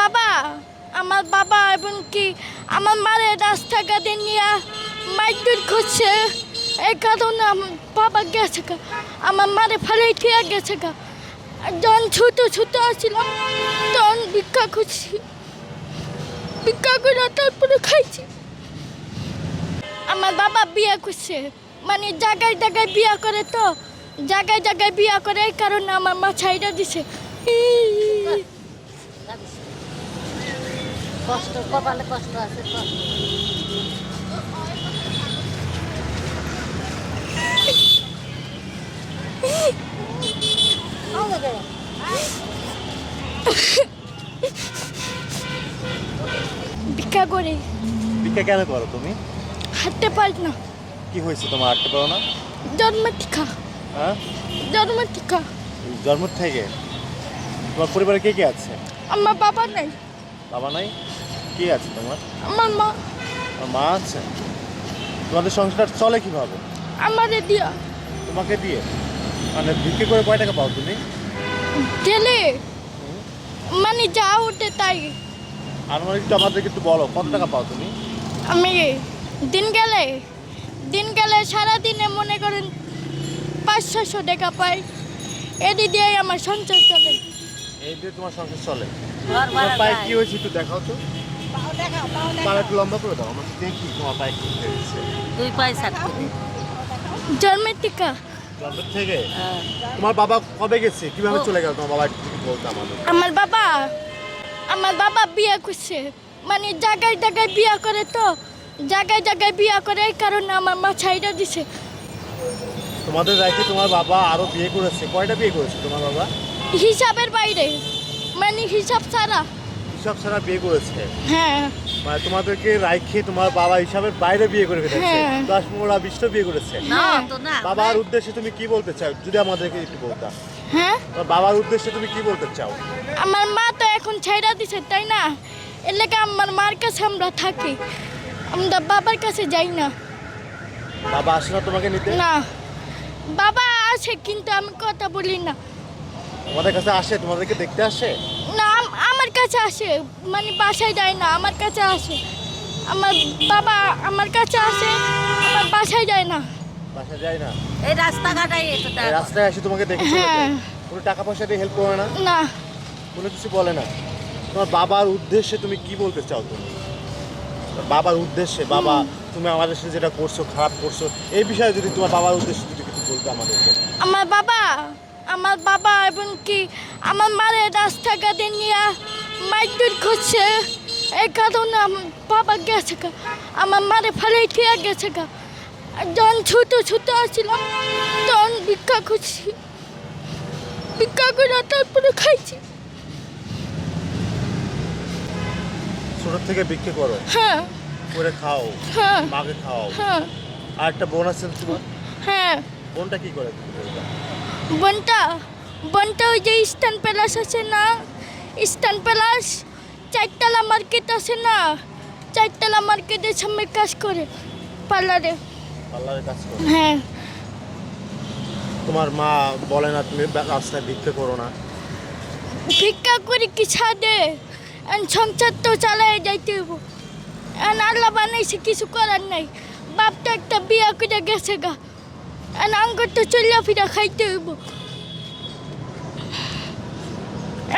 বাবা, আমার বাবা এবং কি আমার মারে রাস্তাঘাটে নিয়ে মাইটুর করছে। এই কারণে আমার বাবা গেছে আমার মারে ফেলে খেয়ে গেছে গা। যখন ছোট ছোট আসছিলাম, তখন ভিক্ষা করছি। ভিক্ষা করে তারপরে খাইছি। আমার বাবা বিয়ে করছে। মানে জায়গায় জায়গায় বিয়ে করে তো। জায়গায় জায়গায় বিয়ে করে, এই কারণে আমার মা ছাইটা দিছে। কষ্ট কপালে কষ্ট আছে কষ্ট। ভিক্ষা করে। ভিক্ষা কেন করো তুমি? হাঁটতে পারি না। কি হয়েছে তোমার হাঁটতে পারো না? জন্ম টিকা হ্যাঁ? জন্ম টিকা জন্ম থেকে? তোমার পরিবারে কে কে আছে? আমার বাবা নাই। বাবা নাই? কে আছে তোমার? আমার মা। আমার মা আছে? তোমাদের সংসার চলে কীভাবে? আমারে দিয়া। তোমাকে দিয়ে? মানে বিক্রি করে কয় টাকা পাও তুমি? গেলে মানে যা ওঠে তাই। আর মানে একটু আমাদেরকে একটু বলো কত টাকা পাও তুমি? আমি দিন গেলে? দিন গেলে সারাদিনে মনে করেন পাঁচ ছশো টাকা পাই। এদি দিয়ে আমার সঞ্চয় চলে। এই দিয়ে তোমার সংসার চলে। তোমার পায়ে কি হয়েছে একটু দেখাও তো। পায়ে একটু লম্বা করে দাও আমরা দেখি তোমার পায়ে কি হয়েছে। দুই পয়সা করে জন্মের টিকা জন্মের থেকে? হ্যাঁ। তোমার বাবা কবে গেছে? কীভাবে চলে গেল? তোমার বাবা একটু বলতে আমাদের। আমার বাবা আমার বাবা বিয়ে করছে। মানে জায়গায় জায়গায় বিয়ে করে তো। জায়গায় জায়গায় বিয়ে করে এই কারণে আমার মা ছাইটা দিছে। তোমাদের রাইতে তোমার বাবা আরও বিয়ে করেছে। কয়টা বিয়ে করেছে তোমার বাবা? হিসাবের বাইরে। মানে হিসাব ছাড়া। হিসাব ছাড়া বিয়ে করেছে? হ্যাঁ। মানে তোমাদেরকে রাইখে তোমার বাবা হিসাবের বাইরে বিয়ে করে ফেলেছে। হ্যাঁ। দশ পনেরো বিশটা বিয়ে করেছে। না তো না। বাবার উদ্দেশ্যে তুমি কি বলতে চাও? যদি আমাদেরকে একটু বলতা। হ্যাঁ? বাবার উদ্দেশ্যে তুমি কি বলতে চাও? আমার মা তো এখন ছাইড়া দিছে তাই না? এর লেগে আমার মার কাছে আমরা থাকি। আমরা বাবার কাছে যাই না। বাবা আসে না তোমাকে নিতে? না। বাবা আসে কিন্তু আমি কথা বলি না। আমাদের কাছে আসে? তোমাদেরকে দেখতে আসে? কাছে আসে মানে বাসায় যায় না আমার কাছে আসে। আমার বাবা আমার কাছে আসে আমার বাসায় যায় না। বাসা যায় না? এই রাস্তাঘাটাই এই রাস্তায় এসে তোমাকে দেখে হ্যাঁ। কোনো টাকা পয়সা দিয়ে হেল্প করে না? না। কোনো কিছু বলে না। তোমার বাবার উদ্দেশ্যে তুমি কি বলতে চাও তুমি? তোমার বাবার উদ্দেশ্যে বাবা তুমি আমাদের সাথে যেটা করছ খারাপ করছ এই বিষয়ে যদি তোমার বাবার উদ্দেশ্যে যদি কিছু বলতে আমাদেরকে। আমার বাবা আমার বাবা এবং কি আমার মারে রাস্তাঘাটে নিয়ে মাইটুর করছে এই কারণে আমার বাবা গেছে গা। আমার মারে ফেলে খেয়ে গেছে গা। যখন ছোট ছোট আসছিলাম তখন ভিক্ষা করছি ভিক্ষা করে তারপরে খাইছি। ছোট থেকে বিক্রি করো। হ্যাঁ। করে খাও। হ্যাঁ। মাকে খাও। হ্যাঁ। আর একটা বোন আছে তোমার? হ্যাঁ। বোনটা কি করে? বনটা? বনটা ওই যে ইস্টার্ন প্যালাস আছে না? ইস্টার্ন প্যালাস চারতলা মার্কেট আছে না? চারতলা মার্কেটের সামনে কাজ করে পার্লারে। পার্লারে কাজ করো? হ্যাঁ। তোমার মা বলে না তুমি রাস্তায় ভিক্ষে করো না। ভিক্ষা করে কি ছাদে? সংসার তো চালাই যাইতে আর আল্লাহ বানাইছে কিছু করার নাই। বাপটা একটা বিয়া করে গেছে গা। আর আঙ্গুর তো চলিয়া ফিরা খাইতে হইব।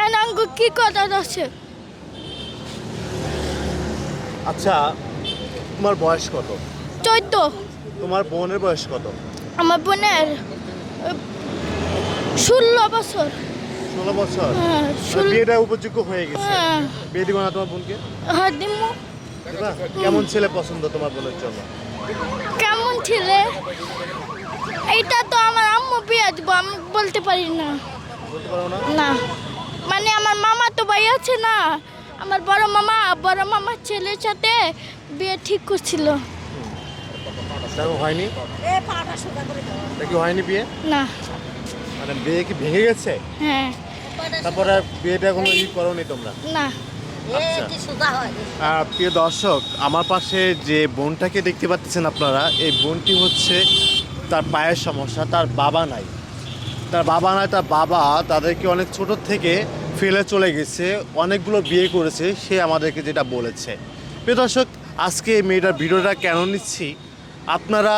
আঙ্গুর কি করার আছে? আচ্ছা তোমার বয়স কত? চোদ্দ। তোমার বোনের বয়স কত? আমার বোনের ষোলো বছর। ষোলো বছর? হ্যাঁ মানে বিয়েটা উপযোগ্য হয়ে গেছে। হ্যাঁ। বিয়ে দিব না তোমার বোনকে? হ্যাঁ দিমু দিবা? কেমন ছেলে পছন্দ তোমার বোনের জন্য? কেমন ছিলে? এটা তো আমার আম্মু বিয়ে দিব আমি বলতে পারি না। বলতে পারো না? না। মানে আমার মামা তো ভাই আছে না। আমার বড় মামা বড় মামার ছেলের সাথে বিয়ে ঠিক করছিল। দেখো হয়নি? এটা কি হয়নি বিয়ে? না। মানে বিয়ে কি ভেঙে গেছে? হ্যাঁ। তারপরে আর বিয়েটা কোনো ই করোনি তোমরা? না। আচ্ছা। হয়। আহ, প্রিয় দর্শক আমার পাশে যে বোনটাকে দেখতে পাচ্ছেন আপনারা এই বোনটি হচ্ছে তার পায়ের সমস্যা তার বাবা নাই। তার বাবা নয় তার বাবা তাদেরকে অনেক ছোট থেকে ফেলে চলে গেছে অনেকগুলো বিয়ে করেছে সে আমাদেরকে যেটা বলেছে। প্রিয় দর্শক আজকে এই মেয়েটার ভিডিওটা কেন নিচ্ছি? আপনারা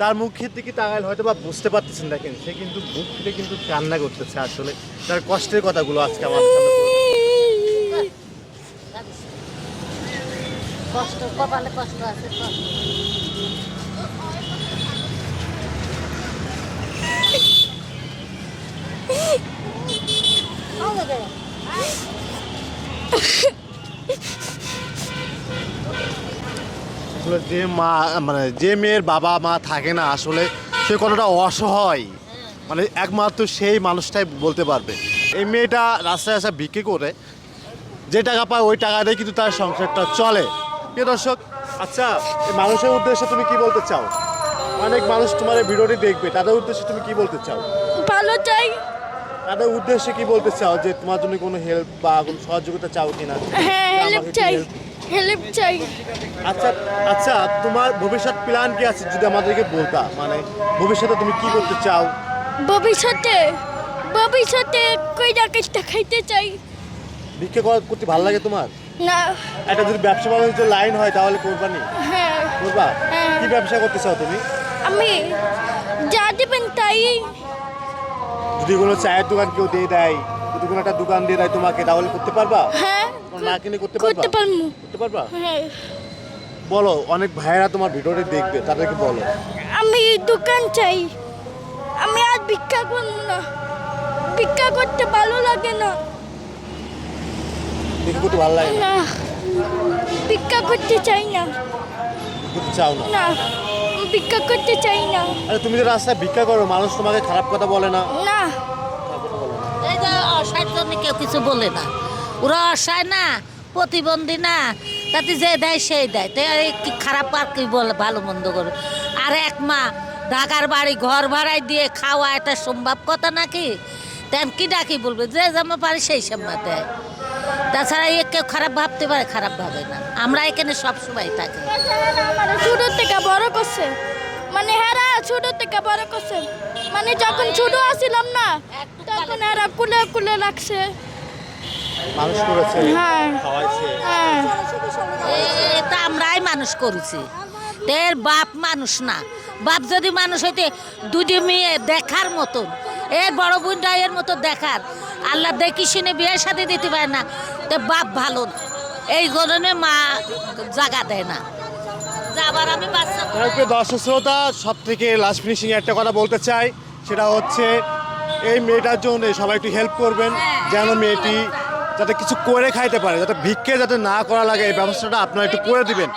তার মুখের দিকে তাকালে হয়তো বা বুঝতে পারতেছেন দেখেন সে কিন্তু বুক থেকে কিন্তু কান্না করতেছে আসলে। তার কষ্টের কথাগুলো আজকে আমার কষ্ট কপালে কষ্ট আছে কষ্ট। যে মা মানে যে মেয়ের বাবা মা থাকে না, আসলে সে কতটা অসহায়। মানে একমাত্র সেই মানুষটাই বলতে পারবে। এই মেয়েটা রাস্তায় আসা বিক্রি করে যে টাকা পায়, ওই টাকা দিয়ে কিন্তু তার সংসারটা চলে। প্রিয় দর্শক আচ্ছা এই মানুষের উদ্দেশ্যে তুমি কি বলতে চাও? অনেক মানুষ তোমার ভিডিওটি দেখবে, তাদের উদ্দেশ্যে তুমি কি বলতে চাও? ভালো চাই। তাদের উদ্দেশ্যে কি বলতে চাও? যে তোমার জন্য কোনো হেল্প বা কোনো সহযোগিতা চাও কিনা? হ্যাঁ হেল্প চাই হেল্প চাই। আচ্ছা আচ্ছা তোমার ভবিষ্যৎ প্ল্যান কি আছে যদি আমাদেরকে বলতা? মানে ভবিষ্যতে তুমি কি করতে চাও? ভবিষ্যতে ভবিষ্যতে কই ডাকাইতে খাইতে চাই। ভিক্ষা করা করতে ভালো লাগে তোমার? না। একটা যদি ব্যবসা বাণিজ্য লাইন হয় তাহলে করবা নি হ্যাঁ। করবা? হ্যাঁ। কি ব্যবসা করতে চাও তুমি? আমি যা দেবেন তাই যদি কোনো চায়ের দোকান কেউ দিয়ে দেয় যদি কোনো একটা দোকান দিয়ে দেয় তোমাকে তাহলে করতে পারবা? হ্যাঁ না কিনে করতে পারবা? করতে পারব। করতে পারবা? হ্যাঁ। বলো অনেক ভাইয়েরা তোমার ভিডিওটি দেখবে তাদেরকে বলো। আমি দোকান চাই। আমি আর ভিক্ষা করব না। ভিক্ষা করতে ভালো লাগে না। ভিক্ষা করতে ভালো লাগে না? ভিক্ষা করতে চাই না। চাও না? না। ভিক্ষা করতে চাই না। আরে তুমি যে রাস্তায় ভিক্ষা করো মানুষ তোমাকে খারাপ কথা বলে না। না। এই যে অসহায়ের জন্য কেউ কিছু বলে না। ওরা অসহায় না প্রতিবন্ধী না তাতে যে দেয় সেই দেয়। তো কি খারাপ আর কি বলে ভালো মন্দ করে। আর এক মা ঢাকার বাড়ি ঘর ভাড়ায় দিয়ে খাওয়া এটা সম্ভব কথা নাকি? তেন কি ডাকি বলবে? যে যেমন পারে সেই সময় দেয়। তাছাড়া এ কেউ খারাপ ভাবতে পারে খারাপ ভাবে না। আমরা এখানে সব সময় থাকি। মানে ছোট থেকে বড় করছে। মানে হেরা ছোট থেকে বড় করছে। মানে যখন ছোট আসিলাম না তখন হেরা কুলে কুলে লাগছে। মানুষ করেছে হ্যাঁ। হ্যাঁ। এটা আমরাই মানুষ করেছি। এর বাপ মানুষ না। বাপ যদি মানুষ হইতে দুটি মেয়ে দেখার মতন এর বড় বোনটা এর মতো দেখার। আল্লাহ দেখি শুনে বিয়ে সাথে দিতে পারে না তো বাপ ভালো না। এই কারণে মা জাগা দেয় না। যাবার আমি বাচ্চা দর্শক শ্রোতা সব থেকে লাস্ট ফিনিশিং একটা কথা বলতে চাই, সেটা হচ্ছে এই মেয়েটার জন্য সবাই একটু হেল্প করবেন, যেন মেয়েটি যাতে কিছু করে খাইতে পারে, যাতে ভিক্ষে যাতে না করা লাগে, এই ব্যবস্থাটা আপনারা একটু করে দিবেন।